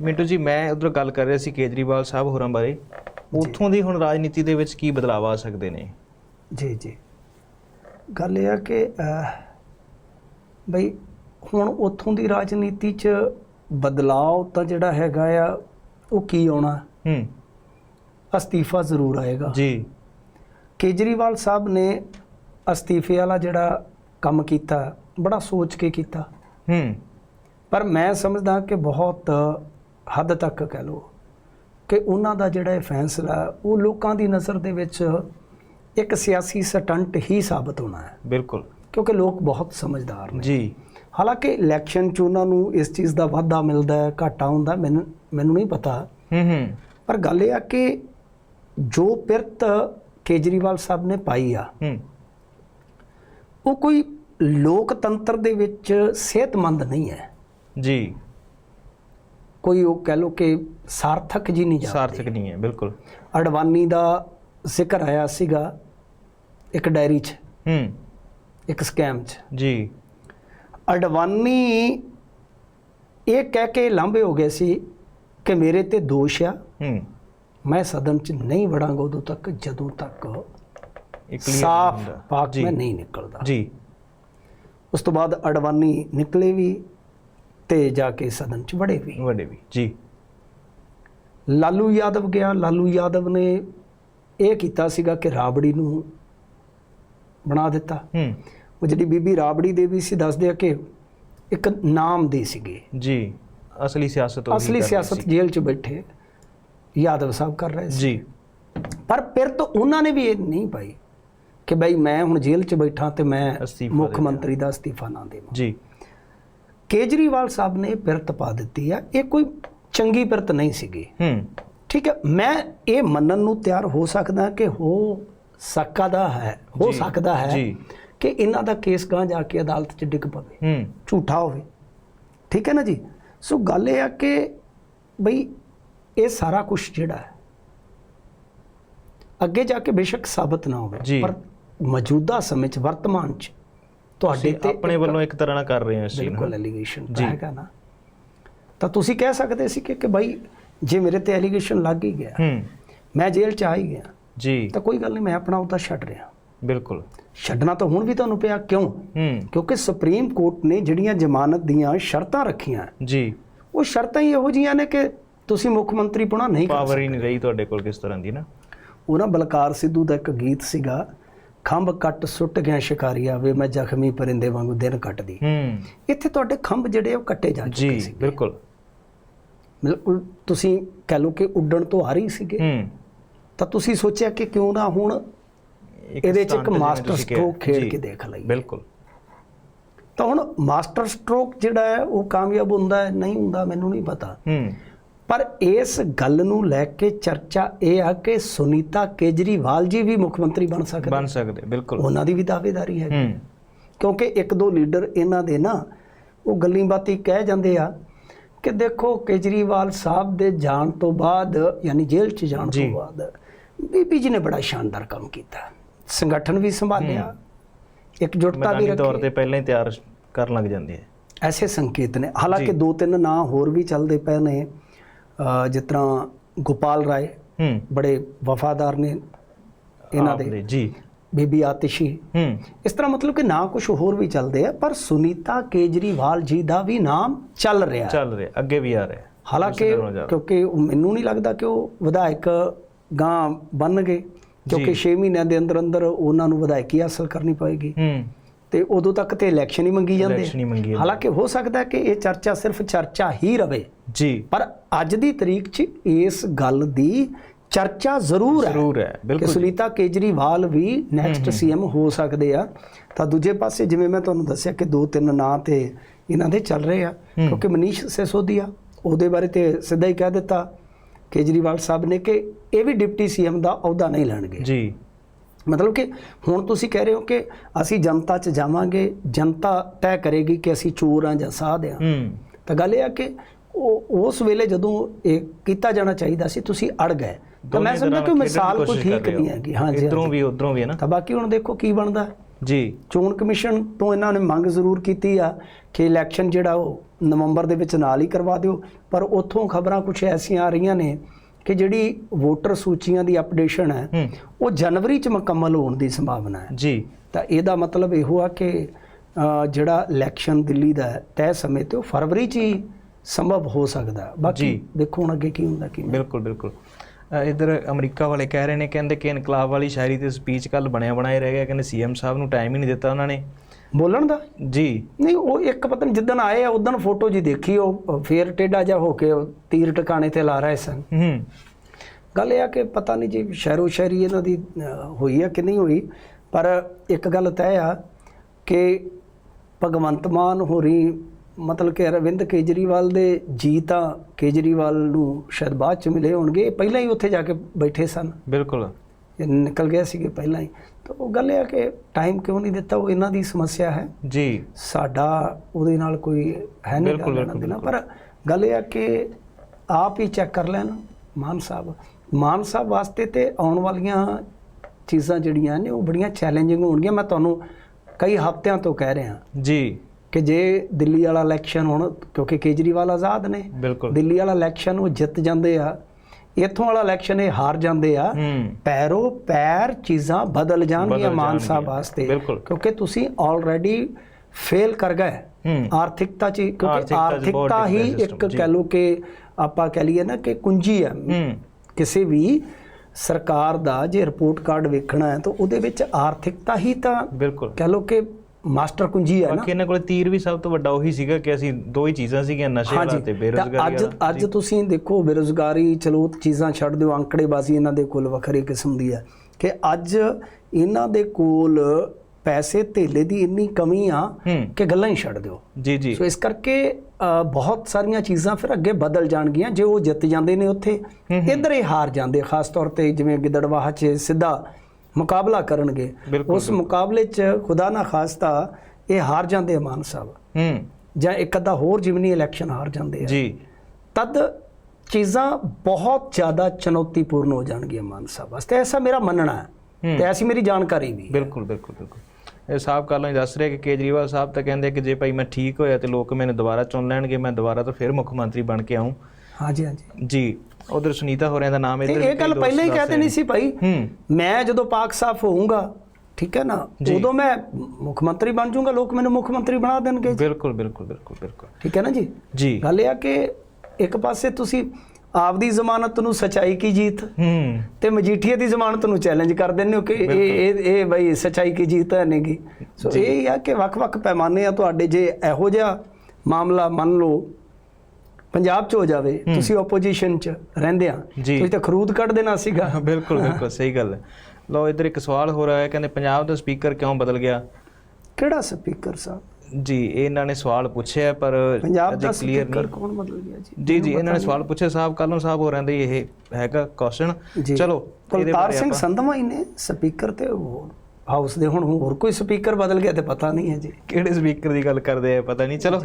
ਮਿੰਟੂ ਜੀ ਮੈਂ ਉਧਰ ਗੱਲ ਕਰ ਰਿਹਾ ਸੀ ਕੇਜਰੀਵਾਲ ਸਾਹਿਬ ਹੋਰਾਂ ਬਾਰੇ। ਉੱਥੋਂ ਦੀ ਹੁਣ ਰਾਜਨੀਤੀ ਦੇ ਵਿੱਚ ਕੀ ਬਦਲਾਅ ਆ ਸਕਦੇ ਨੇ? ਜੀ ਜੀ। ਗੱਲ ਇਹ ਆ ਕਿ ਬਈ ਹੁਣ ਉੱਥੋਂ ਦੀ ਰਾਜਨੀਤੀ 'ਚ ਬਦਲਾਅ ਤਾਂ ਜਿਹੜਾ ਹੈਗਾ ਆ ਉਹ ਕੀ ਆਉਣਾ? ਹੂੰ। ਅਸਤੀਫਾ ਜ਼ਰੂਰ ਆਏਗਾ। ਜੀ। ਕੇਜਰੀਵਾਲ ਸਾਹਿਬ ਨੇ ਅਸਤੀਫੇ ਵਾਲਾ ਜਿਹੜਾ ਕੰਮ ਕੀਤਾ ਬੜਾ ਸੋਚ ਕੇ ਕੀਤਾ। ਹੂੰ। ਪਰ ਮੈਂ ਸਮਝਦਾ ਕਿ ਬਹੁਤ ਹੱਦ ਤੱਕ ਕਹਿ ਲਓ ਕਿ ਉਹਨਾਂ ਦਾ ਜਿਹੜਾ ਇਹ ਫੈਸਲਾ ਉਹ ਲੋਕਾਂ ਦੀ ਨਜ਼ਰ ਦੇ ਵਿੱਚ ਇੱਕ ਸਿਆਸੀ ਸਟੰਟ ਹੀ ਸਾਬਤ ਹੋਣਾ ਹੈ। ਬਿਲਕੁਲ। ਕਿਉਂਕਿ ਲੋਕ ਬਹੁਤ ਸਮਝਦਾਰ ਨੇ। ਜੀ। ਹਾਲਾਂਕਿ ਇਲੈਕਸ਼ਨ 'ਚ ਉਹਨਾਂ ਨੂੰ ਇਸ ਚੀਜ਼ ਦਾ ਵਾਧਾ ਮਿਲਦਾ ਹੈ ਘਾਟਾ ਹੁੰਦਾ ਮੈਨੂੰ ਮੈਨੂੰ ਨਹੀਂ ਪਤਾ। ਹੂੰ ਹੂੰ। ਪਰ ਗੱਲ ਇਹ ਆ ਕਿ ਜੋ ਪਿਰਤ ਕੇਜਰੀਵਾਲ ਸਾਹਿਬ ਨੇ ਪਾਈ ਆ ਹੂੰ। ਉਹ ਕੋਈ ਲੋਕਤੰਤਰ ਦੇ ਵਿੱਚ ਸਿਹਤਮੰਦ ਨਹੀਂ ਹੈ। ਜੀ। ਕੋਈ ਉਹ ਕਹਿ ਲੋ ਕਿ ਸਾਰਥਕ ਜੀ ਨਹੀਂ ਜਾਂਦੇ ਸਾਰਥਕ ਨਹੀਂ ਹੈ ਬਿਲਕੁਲ। ਅਡਵਾਨੀ ਦਾ ਜ਼ਿਕਰ ਆਇਆ ਸੀਗਾ ਇੱਕ ਡਾਇਰੀ 'ਚ। ਹੂੰ। ਇੱਕ ਸਕੈਮ 'ਚ। ਜੀ। ਅਡਵਾਨੀ ਇਹ ਕਹਿ ਕੇ ਲਾਂਭੇ ਹੋ ਗਏ ਸੀ ਕਿ ਮੇਰੇ ਤੇ ਦੋਸ਼ ਆ। ਹੂੰ। ਮੈਂ ਸਦਨ 'ਚ ਨਹੀਂ ਵੜਾਂਗਾ ਉਦੋਂ ਤੱਕ ਜਦੋਂ ਤੱਕ ਸਾਫ਼। ਪਾਕ ਮੈਂ ਨਹੀਂ ਨਿਕਲਦਾ। ਜੀ। ਉਸ ਤੋਂ ਬਾਅਦ ਅਡਵਾਨੀ ਨਿਕਲੇ ਵੀ। ਤੇ ਜਾ ਕੇ ਸਦਨ 'ਚ ਵੜੇ ਵੀ। ਵੱਡੇ ਵੀ ਜੀ। ਲਾਲੂ ਯਾਦਵ ਗਿਆ ਲਾਲੂ ਯਾਦਵ ਨੇ ਇਹ ਕੀਤਾ ਸੀਗਾ ਕਿ ਰਾਬੜੀ ਨੂੰ ਬਣਾ ਦਿੱਤਾ। ਹੂੰ। ਉਹ ਜਿਹੜੀ ਬੀਬੀ ਰਾਬੜੀ ਦੇਵੀ ਸੀ ਦੱਸਦੇ ਆ ਕਿ ਇੱਕ ਨਾਮ ਦੇ ਸੀਗੇ। ਜੀ ਅਸਲੀ ਸਿਆਸਤ ਉਹ ਅਸਲੀ ਕਰ ਰਹੇ ਸਿਆਸਤ ਸੀ। ਜੇਲ੍ਹ 'ਚ ਬੈਠੇ ਯਾਦਵ ਸਾਹਿਬ ਕਰ ਰਹੇ ਸੀ। ਜੀ। ਪਰ ਫਿਰ ਤੋਂ ਉਹਨਾਂ ਨੇ ਵੀ ਇਹ ਨਹੀਂ ਪਾਈ ਕਿ ਬਈ ਮੈਂ ਹੁਣ ਜੇਲ੍ਹ 'ਚ ਬੈਠਾ ਤੇ ਮੈਂ ਅਸਤੀਫਾ ਮੁੱਖ ਮੰਤਰੀ ਦਾ ਅਸਤੀਫਾ ਨਾ ਦੇਵਾਂ। ਜੀ। ਕੇਜਰੀਵਾਲ ਸਾਹਿਬ ਨੇ ਪਿਰਤ ਪਾ ਦਿੱਤੀ ਆ। ਇਹ ਕੋਈ ਚੰਗੀ ਪਿਰਤ ਨਹੀਂ ਸੀਗੀ। ਹੂੰ। ਠੀਕ ਹੈ ਮੈਂ ਇਹ ਮੰਨਣ ਨੂੰ ਤਿਆਰ ਹੋ ਸਕਦਾ ਕਿ ਹੋ ਸਕਦਾ ਹੈ ਹੋ ਸਕਦਾ ਹੈ। ਕਿ ਇਹਨਾਂ ਦਾ ਕੇਸ ਗਾਂ ਜਾ ਕੇ ਅਦਾਲਤ 'ਚ ਡਿੱਗ ਪਵੇ। ਹੂੰ। ਝੂਠਾ ਹੋਵੇ। ਠੀਕ ਹੈ ਨਾ ਜੀ? ਸੋ ਗੱਲ ਇਹ ਆ ਕਿ ਬਈ ਇਹ ਸਾਰਾ ਕੁਝ ਜਿਹੜਾ ਹੈ ਅੱਗੇ ਜਾ ਕੇ ਬੇਸ਼ੱਕ ਸਾਬਤ ਨਾ ਹੋਵੇ। ਪਰ ਮੌਜੂਦਾ ਸਮੇਂ 'ਚ ਵਰਤਮਾਨ 'ਚ ਤੁਹਾਡੇ ਤੇ ਆਪਣੇ ਵੱਲੋਂ ਇੱਕ ਤਰ੍ਹਾਂ ਨਾਲ ਕਰ ਰਹੇ ਹੋ ਇਸ ਚੀਜ਼ ਨੂੰ। ਬਿਲਕੁਲ। ਹੈਗਾ ਨਾ। ਤਾਂ ਤੁਸੀਂ ਕਹਿ ਸਕਦੇ ਸੀ ਕਿ ਕਿ ਭਾਈ ਜੇ ਮੇਰੇ ਤੇ ਐਲੀਗੇਸ਼ਨ ਲੱਗ ਹੀ ਗਿਆ ਹੂੰ। ਮੈਂ ਜੇਲ੍ਹ 'ਚ ਆ ਹੀ ਗਿਆ। ਜੀ। ਤਾਂ ਕੋਈ ਗੱਲ ਨਹੀਂ ਮੈਂ ਆਪਣਾ ਉਹਦਾ ਛੱਡ ਰਿਹਾ। ਬਿਲਕੁਲ। ਛੱਡਣਾ ਤਾਂ ਹੁਣ ਵੀ ਤੁਹਾਨੂੰ ਪਿਆ ਕਿਉਂ? ਹੂੰ। ਕਿਉਂਕਿ ਸੁਪਰੀਮ ਕੋਰਟ ਨੇ ਜਿਹੜੀਆਂ ਜ਼ਮਾਨਤ ਦੀਆਂ ਸ਼ਰਤਾਂ ਰੱਖੀਆਂ ਜੀ। ਉਹ ਸ਼ਰਤਾਂ ਹੀ ਇਹੋ ਜੀਆਂ ਨੇ ਕਿ ਤੁਸੀਂ ਮੁੱਖ ਮੰਤਰੀ ਪੁਣਾ ਨਹੀਂ ਕਰ ਪਾਵਰ ਹੀ ਨਹੀਂ ਰਹੀ ਤੁਹਾਡੇ ਕੋਲ ਕਿਸ ਤਰ੍ਹਾਂ ਦੀ ਨਾ। ਉਹ ਨਾ ਬਲਕਾਰ ਸਿੱਧੂ ਦਾ ਇੱਕ ਗੀਤ ਸੀਗਾ ਖੰਭ ਕੱਟ ਸੁੱਟ ਗਿਆ ਸ਼ਿਕਾਰੀ ਆਵੇ ਮੈਂ ਜ਼ਖਮੀ ਪਰਿੰਦੇ ਵਾਂਗੂ ਦਿਨ ਕੱਟਦੀ। ਹੂੰ। ਇੱਥੇ ਤੁਹਾਡੇ ਖੰਭ ਜਿਹੜੇ ਉਹ ਕੱਟੇ ਜਾ ਚੁੱਕੇ ਜੀ ਸੀ ਬਿਲਕੁਲ। ਬਿਲਕੁਲ ਤੁਸੀਂ ਕਹਿ ਲਓ ਕਿ ਉੱਡਣ ਤੋਂ ਆ ਰਹੀ ਸੀਗੇ। ਹੂੰ। ਤਾਂ ਤੁਸੀਂ ਸੋਚਿਆ ਕਿ ਕਿਉਂ ਨਾ ਹੁਣ ਇਹਦੇ 'ਚ ਇੱਕ ਮਾਸਟਰ। ਸਟ੍ਰੋਕ ਖੇਡ ਜੀ, ਕੇ ਦੇਖ ਲਈਏ। ਬਿਲਕੁਲ। ਤਾਂ ਹੁਣ ਮਾਸਟਰ ਸਟ੍ਰੋਕ ਜਿਹੜਾ ਹੈ ਉਹ ਕਾਮਯਾਬ ਹੁੰਦਾ ਹੈ? ਨਹੀਂ ਹੁੰਦਾ ਮੈਨੂੰ ਨਹੀਂ ਪਤਾ। ਹੂੰ। ਪਰ ਇਸ ਗੱਲ ਨੂੰ ਲੈ ਕੇ ਚਰਚਾ ਇਹ ਆ ਕਿ ਸੁਨੀਤਾ ਕੇਜਰੀਵਾਲ ਜੀ ਵੀ ਮੁੱਖ ਮੰਤਰੀ ਬਣ ਸਕਦੇ ਬਣ ਸਕਦੇ ਬਿਲਕੁਲ। ਉਹਨਾਂ ਦੀ ਵੀ ਦਾਅਵੇਦਾਰੀ ਹੈ। ਹੂੰ। ਕਿਉਂਕਿ ਇੱਕ ਦੋ ਲੀਡਰ ਇਹਨਾਂ ਦੇ ਨਾ ਉਹ ਗੱਲੀ ਬਾਤੀ ਕਹਿ ਜਾਂਦੇ ਆ ਕਿ ਦੇਖੋ ਕੇਜਰੀਵਾਲ ਸਾਹਿਬ ਦੇ ਜਾਣ ਤੋਂ ਬਾਅਦ ਯਾਨੀ ਜੇਲ੍ਹ 'ਚ ਜਾਣ। ਤੋਂ ਬਾਅਦ ਬੀਬੀ ਜੀ ਨੇ ਬੜਾ ਸ਼ਾਨਦਾਰ ਕੰਮ ਕੀਤਾ। ਸੰਗਠਨ ਵੀ ਸੰਭਾਲਿਆ ਇਕਜੁੱਟਤਾ ਵੀ ਮੈਦਾਨੀ ਤੌਰ ਰੱਖੀ। ਤੇ ਪਹਿਲਾਂ ਹੀ ਤਿਆਰ ਕਰਨ ਲੱਗ ਜਾਂਦੇ ਆ। ਐਸੇ ਸੰਕੇਤ ਨੇ। ਹਾਲਾਂਕਿ। ਦੋ ਤਿੰਨ ਨਾਂ ਹੋਰ ਵੀ ਚੱਲਦੇ ਪਏ ਨੇ। ਜਿਸ ਤਰ੍ਹਾਂ ਗੋਪਾਲ ਰਾਏ ਹੂੰ। ਬੜੇ ਵਫਾਦਾਰ ਨੇ ਇਹਨਾਂ ਦੇ। ਜੀ। ਬੀਬੀ ਆਤਿਸ਼ੀ। ਹੂੰ। ਇਸ ਤਰ੍ਹਾਂ ਮਤਲਬ ਕਿ ਨਾ ਕੁਝ ਹੋਰ ਵੀ ਚੱਲਦੇ ਆ ਪਰ ਸੁਨੀਤਾ ਕੇਜਰੀਵਾਲ ਜੀ ਦਾ ਵੀ ਨਾਮ ਚੱਲ ਰਿਹਾ। ਚੱਲ ਰਿਹਾ ਅੱਗੇ ਵੀ ਆ ਰਿਹਾ। ਹਾਲਾਂਕਿ। ਕਿਉਂਕਿ ਮੈਨੂੰ ਨਹੀਂ ਲੱਗਦਾ ਕਿ ਉਹ ਵਿਧਾਇਕ ਗਾਂ ਬਣਨਗੇ ਕਿਉਂਕਿ 6 ਮਹੀਨਿਆਂ ਦੇ ਅੰਦਰ ਅੰਦਰ ਉਹਨਾਂ ਨੂੰ ਵਿਧਾਇਕੀ ਹਾਸਲ ਕਰਨੀ ਪਏਗੀ। ਹੂੰ। ਤੇ ਉਦੋਂ ਤੱਕ ਤੇ ਇਲੈਕਸ਼ਨ ਹੀ ਮੰਗੀ ਜਾਂਦੇ। Election ਹੀ ਮੰਗੀ ਜਾਂਦੇ। ਹਾਲਾਂਕਿ ਹੋ ਸਕਦਾ ਕਿ ਇਹ ਚਰਚਾ ਸਿਰਫ ਚਰਚਾ ਹੀ ਰਵੇ। ਜੀ। ਪਰ ਅੱਜ ਦੀ ਤਰੀਕ 'ਚ ਇਸ ਗੱਲ ਦੀ ਚਰਚਾ ਜ਼ਰੂਰ ਹੈ ਜ਼ਰੂਰ ਹੈ ਬਿਲਕੁਲ ਸੁਨੀਤਾ ਕੇਜਰੀਵਾਲ ਵੀ ਨੈਕਸਟ ਸੀਐਮ ਹੋ। ਸਕਦੇ ਆ। ਤਾਂ ਦੂਜੇ ਪਾਸੇ ਜਿਵੇਂ ਮੈਂ ਤੁਹਾਨੂੰ ਦੱਸਿਆ ਕਿ ਦੋ ਤਿੰਨ ਨਾਂ ਤੇ ਇਹਨਾਂ ਦੇ ਚੱਲ ਰਹੇ ਆ ਕਿਉਂਕਿ ਮਨੀਸ਼ ਸਿਸੋਦੀਆ ਉਹਦੇ ਬਾਰੇ ਤੇ ਸਿੱਧਾ ਹੀ ਕਹਿ ਦਿੱਤਾ ਕੇਜਰੀਵਾਲ ਸਾਹਿਬ ਨੇ ਕਿ ਇਹ ਵੀ ਡਿਪਟੀ ਸੀਐਮ ਦਾ ਅਹੁਦਾ ਨਹੀਂ ਲੈਣਗੇ। ਜੀ। ਮਤਲਬ ਕਿ ਹੁਣ ਤੁਸੀਂ ਕਹਿ ਰਹੇ ਹੋ ਕਿ ਅਸੀਂ ਜਨਤਾ 'ਚ ਜਾਵਾਂਗੇ ਜਨਤਾ ਤੈਅ ਕਰੇਗੀ ਕਿ ਅਸੀਂ ਚੋਰ ਆ ਜਾਂ ਸਾਧ ਆ। ਹੂੰ। ਤਾਂ ਗੱਲ ਇਹ ਆ ਕਿ ਉਸ ਵੇਲੇ ਜਦੋਂ ਇਹ ਕੀਤਾ ਜਾਣਾ ਚਾਹੀਦਾ ਸੀ ਤੁਸੀਂ ਅੜ ਗਏ। ਤਾਂ ਮੈਂ ਸਮਝਦਾ ਕਿ ਉਹ ਮਿਸਾਲ ਕੋਈ ਠੀਕ ਨਹੀਂ ਹੈਗੀ। ਹਾਂਜੀ ਇਧਰੋਂ। ਵੀ ਉਧਰੋਂ ਵੀ ਹੈ ਨਾ? ਤਾਂ ਬਾਕੀ ਹੁਣ ਦੇਖੋ ਕੀ ਬਣਦਾ। ਜੀ। ਚੋਣ ਕਮਿਸ਼ਨ ਤੋਂ ਇਹਨਾਂ ਨੇ ਮੰਗ ਜ਼ਰੂਰ ਕੀਤੀ ਆ ਕਿ ਇਲੈਕਸ਼ਨ ਜਿਹੜਾ ਉਹ ਨਵੰਬਰ ਦੇ ਵਿੱਚ ਨਾਲ ਹੀ ਕਰਵਾ ਦਿਓ। ਪਰ ਉੱਥੋਂ ਖਬਰਾਂ ਕੁਝ ਐਸੀਆਂ ਆ ਰਹੀਆਂ ਨੇ ਕਿ ਜਿਹੜੀ ਵੋਟਰ ਸੂਚੀਆਂ ਦੀ ਅਪਡੇਸ਼ਨ ਹੈ ਉਹ ਜਨਵਰੀ 'ਚ ਮੁਕੰਮਲ ਹੋਣ ਦੀ ਸੰਭਾਵਨਾ ਹੈ। ਜੀ। ਤਾਂ ਇਹਦਾ ਮਤਲਬ ਇਹੋ ਆ ਕਿ ਜਿਹੜਾ ਇਲੈਕਸ਼ਨ ਦਿੱਲੀ ਦਾ ਹੈ, ਤੈਅ ਸਮੇਂ ਤੇ ਉਹ ਫਰਵਰੀ 'ਚ ਹੀ ਸੰਭਵ ਹੋ ਸਕਦਾ। ਬਾਕੀ। ਦੇਖੋ ਹੁਣ ਅੱਗੇ ਕੀ ਹੁੰਦਾ ਕੀ ਬਿਲਕੁਲ ਬਿਲਕੁਲ। ਇੱਧਰ ਅਮਰੀਕਾ ਵਾਲੇ ਕਹਿ ਰਹੇ ਨੇ ਕਹਿੰਦੇ ਕਿ ਇਨਕਲਾਬ ਵਾਲੀ ਸ਼ਾਇਰੀ ਤੇ ਸਪੀਚ ਕੱਲ ਬਣਿਆ ਬਣਾਇਆ ਰਹਿ ਗਿਆ। ਕਹਿੰਦੇ ਸੀਐਮ ਸਾਹਿਬ ਨੂੰ ਟਾਈਮ ਹੀ ਨਹੀਂ ਦਿੱਤਾ ਉਹਨਾਂ ਨੇ। ਬੋਲਣ ਦਾ? ਜੀ। ਨਹੀਂ ਉਹ ਇੱਕ ਪਤਾ ਨਹੀਂ ਜਿੱਦਣ ਆਏ ਆ ਉਦੋਂ ਫੋਟੋ ਜੀ ਦੇਖੀ ਉਹ ਫੇਰ ਟੇਡਾ ਜਾ ਹੋ ਕੇ ਤੀਰ ਟਿਕਾਣੇ ਤੇ ਲਾ ਰਹੇ ਸਨ। ਹੂੰ। ਗੱਲ ਇਹ ਆ ਕਿ ਪਤਾ ਨਹੀਂ ਜੀ ਸ਼ਹਿਰੋ ਸ਼ਹਿਰੀ ਇਹਨਾਂ ਦੀ ਹੋਈ ਆ ਕਿ ਨਹੀਂ ਹੋਈ ਪਰ ਇੱਕ ਗੱਲ ਤੈਅ ਆ ਕਿ ਭਗਵੰਤ ਮਾਨ ਹੋਰੀ ਮਤਲਬ ਕਿ ਅਰਵਿੰਦ ਕੇਜਰੀਵਾਲ ਦੇ ਜੀ ਤਾਂ ਕੇਜਰੀਵਾਲ ਨੂੰ ਸ਼ਾਇਦ ਬਾਅਦ ਚ ਮਿਲੇ ਹੋਣਗੇ। ਇਹ ਪਹਿਲਾਂ ਹੀ ਉੱਥੇ ਜਾ ਕੇ ਬੈਠੇ ਸਨ। ਬਿਲਕੁਲ। ਇਹ ਨਿਕਲ ਗਏ ਸੀਗੇ ਪਹਿਲਾਂ ਹੀ। ਤਾਂ ਉਹ ਗੱਲ ਇਹ ਆ ਕਿ ਟਾਈਮ ਕਿਉਂ ਨਹੀਂ ਦਿੱਤਾ? ਉਹ ਇਹਨਾਂ ਦੀ ਸਮੱਸਿਆ ਹੈ। ਜੀ। ਸਾਡਾ ਉਹਦੇ ਨਾਲ ਕੋਈ ਹੈ ਨਹੀਂ ਬਿਲਕੁਲ, ਬਿਲਕੁਲ। ਪਰ ਗੱਲ ਇਹ ਆ ਕਿ ਆਪ ਹੀ ਚੈੱਕ ਕਰ ਲੈਣ ਮਾਨ ਸਾਹਿਬ। ਮਾਨ ਸਾਹਿਬ ਵਾਸਤੇ ਤੇ ਆਉਣ ਵਾਲੀਆਂ ਚੀਜ਼ਾਂ ਜਿਹੜੀਆਂ ਨੇ ਉਹ ਬੜੀਆਂ ਚੈਲੰਜਿੰਗ ਹੋਣਗੀਆਂ। ਮੈਂ ਤੁਹਾਨੂੰ ਕਈ ਹਫ਼ਤਿਆਂ ਤੋਂ ਕਹਿ ਰਿਹਾ। ਜੀ। ਕਿ ਜੇ ਦਿੱਲੀ ਵਾਲਾ ਇਲੈਕਸ਼ਨ ਹੁਣ ਕਿਉਂਕਿ ਕੇਜਰੀਵਾਲ ਆਜ਼ਾਦ ਨੇ ਦਿੱਲੀ ਵਾਲਾ ਇਲੈਕਸ਼ਨ ਉਹ ਜਿੱਤ ਜਾਂਦੇ ਆ ਇੱਥੋਂ ਵਾਲਾ ਇਲੈਕਸ਼ਨ ਇਹ ਹਾਰ ਜਾਂਦੇ ਆ ਪੈਰੋ ਪੈਰ ਚੀਜ਼ਾਂ ਬਦਲ ਜਾਣਗੀਆਂ ਮਾਨ ਸਾਹਿਬ। ਵਾਸਤੇ। ਕਿਉਂਕਿ ਤੁਸੀਂ ਆਲਰੇਡੀ ਫੇਲ ਕਰ ਗਏ। ਆਰਥਿਕਤਾ ਚ ਕਿਉਂਕਿ ਆਰਥਿਕਤਾ ਹੀ ਇੱਕ। ਕਹਿ ਲਓ ਕਿ ਆਪਾਂ ਕਹਿ ਲਈਏ ਨਾ ਕਿ ਕੁੰਜੀ ਹੈ। ਕਿਸੇ ਵੀ ਸਰਕਾਰ ਦਾ ਜੇ ਰਿਪੋਰਟ ਕਾਰਡ ਵੇਖਣਾ ਹੈ ਤਾਂ ਉਹਦੇ ਵਿੱਚ ਆਰਥਿਕਤਾ ਹੀ ਤਾਂ ਬਿਲਕੁਲ। ਕਹਿ ਲਓ ਕਿ ਮਾਸਟਰ ਕੁੰਜੀ ਹੈ ਨਾ। ਬਾਕੀ ਇਹਨਾਂ ਕੋਲ ਤੀਰ ਵੀ ਸਭ ਤੋਂ ਵੱਡਾ ਉਹੀ ਸੀਗਾ ਕਿ ਅਸੀਂ ਦੋ ਹੀ ਚੀਜ਼ਾਂ ਸੀਗੀਆਂ ਨਸ਼ੇ ਵਾਲਾ ਤੇ ਬੇਰੋਜ਼ਗਾਰੀ ਅੱਜ ਅੱਜ ਤੁਸੀਂ ਦੇਖੋ ਬੇਰੁਜ਼ਗਾਰੀ ਚਲੋ ਚੀਜ਼ਾਂ ਛੱਡ ਦਿਓ ਅੰਕੜੇਬਾਜ਼ੀ ਇਹਨਾਂ ਦੇ ਕੋਲ ਵੱਖਰੀ ਕਿਸਮ ਦੀ ਹੈ। ਕਿ ਅੱਜ ਇਹਨਾਂ ਦੇ ਕੋਲ ਪੈਸੇ ਧੇਲੇ ਦੀ ਇੰਨੀ ਕਮੀ ਆ ਕਿ ਗੱਲਾਂ ਹੀ ਛੱਡ ਦਿਓ। ਜੀ ਜੀ। ਸੋ ਇਸ ਕਰਕੇ ਬਹੁਤ ਸਾਰੀਆਂ ਚੀਜ਼ਾਂ ਫਿਰ ਅੱਗੇ ਬਦਲ ਜਾਣਗੀਆਂ ਜੇ ਉਹ ਜਿੱਤ ਜਾਂਦੇ ਨੇ ਉੱਥੇ। ਇੱਧਰ ਹੀ ਹਾਰ ਜਾਂਦੇ ਖਾਸ ਤੌਰ ਤੇ ਜਿਵੇਂ ਗਿੱਦੜਵਾਹ 'ਚ ਸਿੱਧਾ ਮੁਕਾਬਲਾ ਕਰਨਗੇ। ਉਸ ਮੁਕਾਬਲੇ 'ਚ ਖੁਦਾ ਨਾ ਖਾਸਤਾ ਇਹ ਹਾਰ ਜਾਂਦੇ ਮਾਨ ਸਾਹਿਬ। ਹੂੰ। ਜਾਂ ਇੱਕ ਅੱਧਾ ਹੋਰ ਜਿਮਨੀ ਇਲੈਕਸ਼ਨ ਹਾਰ ਜਾਂਦੇ ਆ। ਜੀ। ਤਦ ਚੀਜ਼ਾਂ ਬਹੁਤ ਜ਼ਿਆਦਾ ਚੁਣੌਤੀਪੂਰਨ ਹੋ ਜਾਣਗੀਆਂ ਮਾਨ ਸਾਹਿਬ ਵਾਸਤੇ। ਐਸਾ ਮੇਰਾ ਮੰਨਣਾ ਹੈ। ਤੇ ਐਸੀ ਮੇਰੀ ਜਾਣਕਾਰੀ ਵੀ। ਬਿਲਕੁਲ ਬਿਲਕੁਲ ਬਿਲਕੁਲ। ਇਹ ਸਾਹਿਬ ਕੱਲ੍ਹ ਹੀ ਦੱਸ ਰਿਹਾ ਕਿ ਕੇਜਰੀਵਾਲ ਸਾਹਿਬ ਤਾਂ ਕਹਿੰਦੇ ਕਿ ਜੇ ਭਾਈ ਮੈਂ ਠੀਕ ਹੋਇਆ ਤੇ ਲੋਕ ਮੈਨੂੰ ਦੁਬਾਰਾ ਚੁਣ ਲੈਣਗੇ ਮੈਂ ਦੁਬਾਰਾ ਤੋਂ ਫਿਰ ਮੁੱਖ ਮੰਤਰੀ ਬਣ ਕੇ ਆਉਂ ਹਾਂਜੀ ਹਾਂਜੀ। ਜੀ ਉਧਰ ਸੁਨੀਤਾ ਹੋਰਿਆਂ ਦਾ ਨਾਮ ਤੇ ਇੱਧਰ ਇਹ ਗੱਲ ਪਹਿਲਾਂ ਹੀ ਕਹਿ ਦੇਣੀ ਸੀ ਭਾਈ ਹੂੰ। ਮੈਂ ਜਦੋਂ ਪਾਕ ਸਾਫ਼ ਹੋਊਂਗਾ ਠੀਕ ਹੈ ਨਾ। ਉਦੋਂ ਮੈਂ ਮੁੱਖ ਮੰਤਰੀ ਬਣ ਜਾਊਂਗਾ ਲੋਕ ਮੈਨੂੰ ਮੁੱਖ ਮੰਤਰੀ ਬਣਾ ਦੇਣਗੇ। ਬਿਲਕੁਲ ਬਿਲਕੁਲ ਬਿਲਕੁਲ ਬਿਲਕੁਲ। ਠੀਕ ਹੈ ਨਾ ਜੀ? ਜੀ। ਗੱਲ ਇਹ ਆ ਕਿ ਇੱਕ ਪਾਸੇ ਤੁਸੀਂ ਆਪਦੀ ਜ਼ਮਾਨਤ ਨੂੰ ਸਚਾਈ ਕੀ ਜੀਤ ਹੂੰ। ਤੇ ਮਜੀਠੀਏ ਦੀ ਜ਼ਮਾਨਤ ਨੂੰ ਚੈਲੰਜ ਕਰ ਦਿੰਦੇ ਹੋ ਕਿ ਇਹ ਇਹ ਇਹ ਬਈ ਸਚਾਈ ਕੀ ਜੀਤ ਹੈ ਨਹੀਂਗੀ ਸੋ ਇਹ ਆ ਕਿ ਵੱਖ-ਵੱਖ ਪੈਮਾਨੇ ਆ ਤੁਹਾਡੇ ਜੇ ਇਹੋ ਜਿਹਾ ਮਾਮਲਾ ਮੰਨ ਲਓ ਪੰਜਾਬ 'ਚ ਹੋ ਜਾਵੇ ਤੁਸੀਂ ਆਪੋਜੀਸ਼ਨ 'ਚ ਰਹਿੰਦੇ ਆ। ਤੁਸੀਂ ਤਾਂ ਖਰੂਦ ਕੱਢ ਦੇਣਾ ਸੀਗਾ। ਬਿਲਕੁਲ ਬਿਲਕੁਲ ਸਹੀ ਗੱਲ ਹੈ। ਲਓ ਇੱਧਰ ਇੱਕ ਸਵਾਲ ਹੋ ਰਿਹਾ ਹੈ ਕਹਿੰਦੇ ਪੰਜਾਬ ਦਾ ਸਪੀਕਰ ਕਿਉਂ ਬਦਲ ਗਿਆ? ਕਿਹੜਾ ਸਪੀਕਰ ਸਾਹਿਬ? ਜੀ ਇਹ ਇਹਨਾਂ ਨੇ ਸਵਾਲ ਪੁੱਛਿਆ ਪਰ ਪੰਜਾਬ ਦਾ ਨਹੀਂ। ਕੌਣ ਬਦਲ ਗਿਆ ਜੀ? ਜੀ ਜੀ ਇਹਨਾਂ ਨੇ ਸਵਾਲ ਪੁੱਛੇ ਸਾਹਿਬ ਕੱਲ ਨੂੰ ਸਾਹਿਬ ਹੋ ਰਹਿੰਦੇ ਇਹ ਹੈਗਾ ਕੁਐਸਚਨ। ਚਲੋ ਇਹਦੇ ਕੁਲਤਾਰ ਸਿੰਘ ਸੰਧਵਾ ਹੀ ਨੇ ਸਪੀਕਰ ਤੇ ਉਹ ਹਾਊਸ ਦੇ ਹੁਣ ਹੋਰ ਕੋਈ ਸਪੀਕਰ ਬਦਲ ਗਿਆ ਤੇ ਪਤਾ ਨਹੀਂ ਹੈ ਜੀ। ਕਿਹੜੇ ਸਪੀਕਰ ਦੀ ਗੱਲ ਕਰਦੇ ਆ ਪਤਾ ਨਹੀਂ। ਚਲੋ